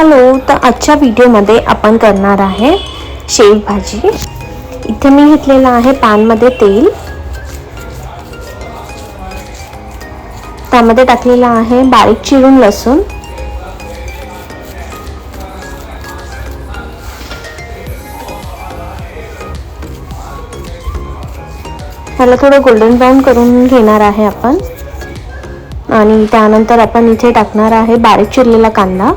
Hello तर आजच्या व्हिडिओमध्ये आपण करणार आहे शेवभाजी इथे मी घेतलेलं आहे पॅनमध्ये तेल. त्यामध्ये टाकलेलं आहे बारीक चिरून लसूण. ह्याला थोडं गोल्डन ब्राऊन करून घेणार आहे आपण. आणि त्यानंतर आपण इथे टाकणार आहे बारीक चिरलेला कांदा.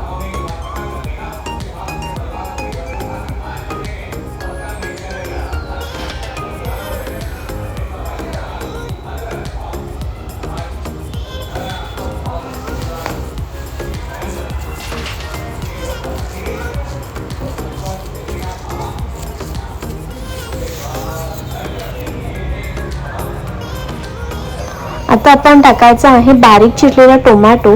आता आपण टाकायचं आहे बारीक चिरलेला टोमॅटो.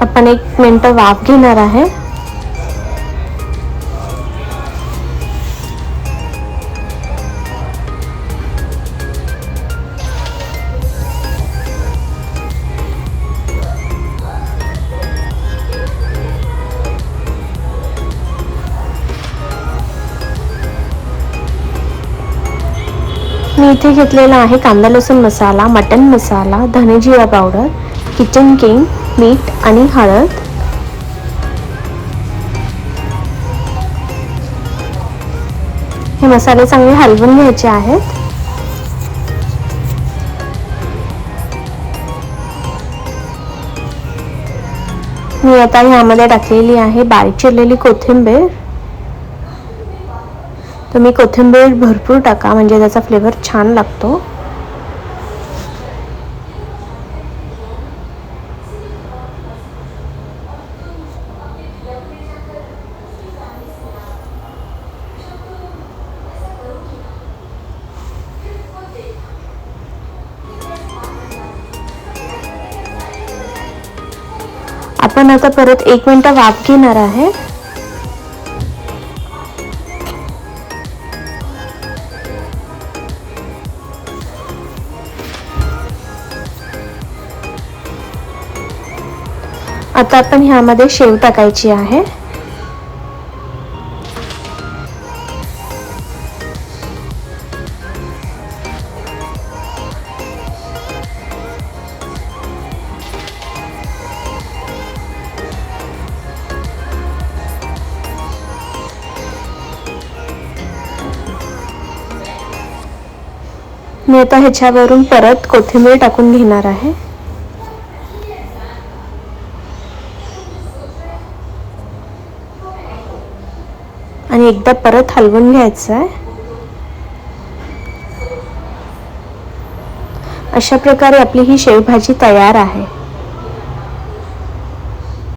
आपण एक मिनटं वाफ घेणार आहे. मी इथे घेतलेला आहे कांदा लसूण मसाला मटन मसाला धने जिरा पावडर किचन किंग मीठ आणि हळद. हे मसाले चांगले हलवून घ्यायचे आहेत. मी आता ह्यामध्ये टाकलेली आहे बारीक चिरलेली कोथिंबीर. तुम्ही कोथिंबीर भरपूर टाका म्हणजे त्याचा फ्लेवर छान लागतो. आपण आता परत एक मिनटं वाफ घेणार आहे. आता आपण ह्यामध्ये शेव टाकायची आहे. मी आता ह्याच्यावरून परत कोथिंबीर टाकून घेणार आहे. आणि एकदा परत हलवून घ्यायचं आहे. अशा प्रकारे आपली ही शेवभाजी तयार आहे.